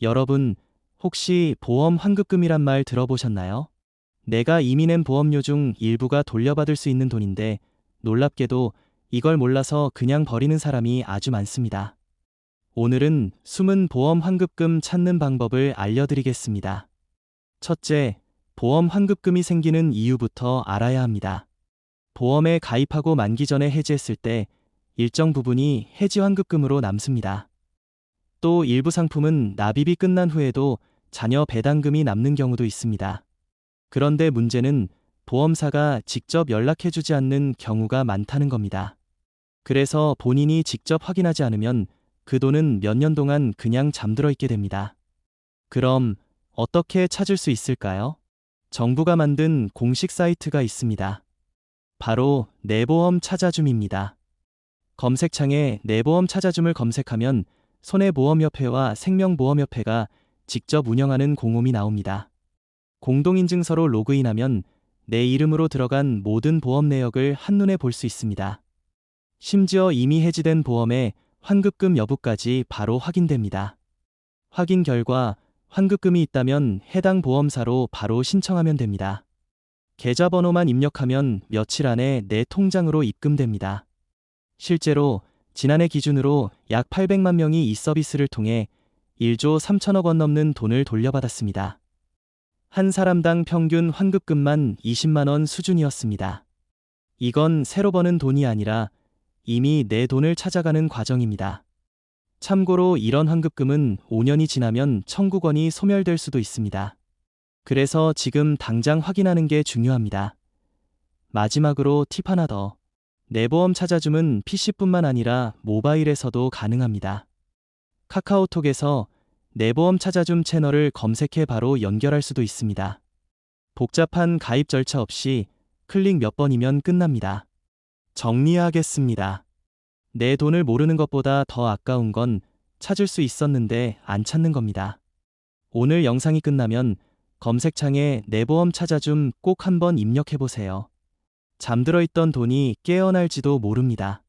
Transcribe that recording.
여러분, 혹시 보험 환급금이란 말 들어보셨나요? 내가 이미 낸 보험료 중 일부가 돌려받을 수 있는 돈인데 놀랍게도 이걸 몰라서 그냥 버리는 사람이 아주 많습니다. 오늘은 숨은 보험 환급금 찾는 방법을 알려드리겠습니다. 첫째, 보험 환급금이 생기는 이유부터 알아야 합니다. 보험에 가입하고 만기 전에 해지했을 때 일정 부분이 해지 환급금으로 남습니다. 또 일부 상품은 납입이 끝난 후에도 자녀 배당금이 남는 경우도 있습니다. 그런데 문제는 보험사가 직접 연락해주지 않는 경우가 많다는 겁니다. 그래서 본인이 직접 확인하지 않으면 그 돈은 몇 년 동안 그냥 잠들어 있게 됩니다. 그럼 어떻게 찾을 수 있을까요? 정부가 만든 공식 사이트가 있습니다. 바로 내보험 찾아줌입니다. 검색창에 내보험 찾아줌을 검색하면 손해보험협회와 생명보험협회가 직접 운영하는 공홈이 나옵니다. 공동인증서로 로그인하면 내 이름으로 들어간 모든 보험 내역을 한눈에 볼 수 있습니다. 심지어 이미 해지된 보험의 환급금 여부까지 바로 확인됩니다. 확인 결과 환급금이 있다면 해당 보험사로 바로 신청하면 됩니다. 계좌번호만 입력하면 며칠 안에 내 통장으로 입금됩니다. 실제로 지난해 기준으로 약 800만 명이 이 서비스를 통해 1조 3천억 원 넘는 돈을 돌려받았습니다. 한 사람당 평균 환급금만 20만 원 수준이었습니다. 이건 새로 버는 돈이 아니라 이미 내 돈을 찾아가는 과정입니다. 참고로 이런 환급금은 5년이 지나면 청구권이 소멸될 수도 있습니다. 그래서 지금 당장 확인하는 게 중요합니다. 마지막으로 팁 하나 더. 내보험 찾아줌은 PC뿐만 아니라 모바일에서도 가능합니다. 카카오톡에서 내보험 찾아줌 채널을 검색해 바로 연결할 수도 있습니다. 복잡한 가입 절차 없이 클릭 몇 번이면 끝납니다. 정리하겠습니다. 내 돈을 모르는 것보다 더 아까운 건 찾을 수 있었는데 안 찾는 겁니다. 오늘 영상이 끝나면 검색창에 내 보험 찾아줌 꼭 한번 입력해 보세요. 잠들어 있던 돈이 깨어날지도 모릅니다.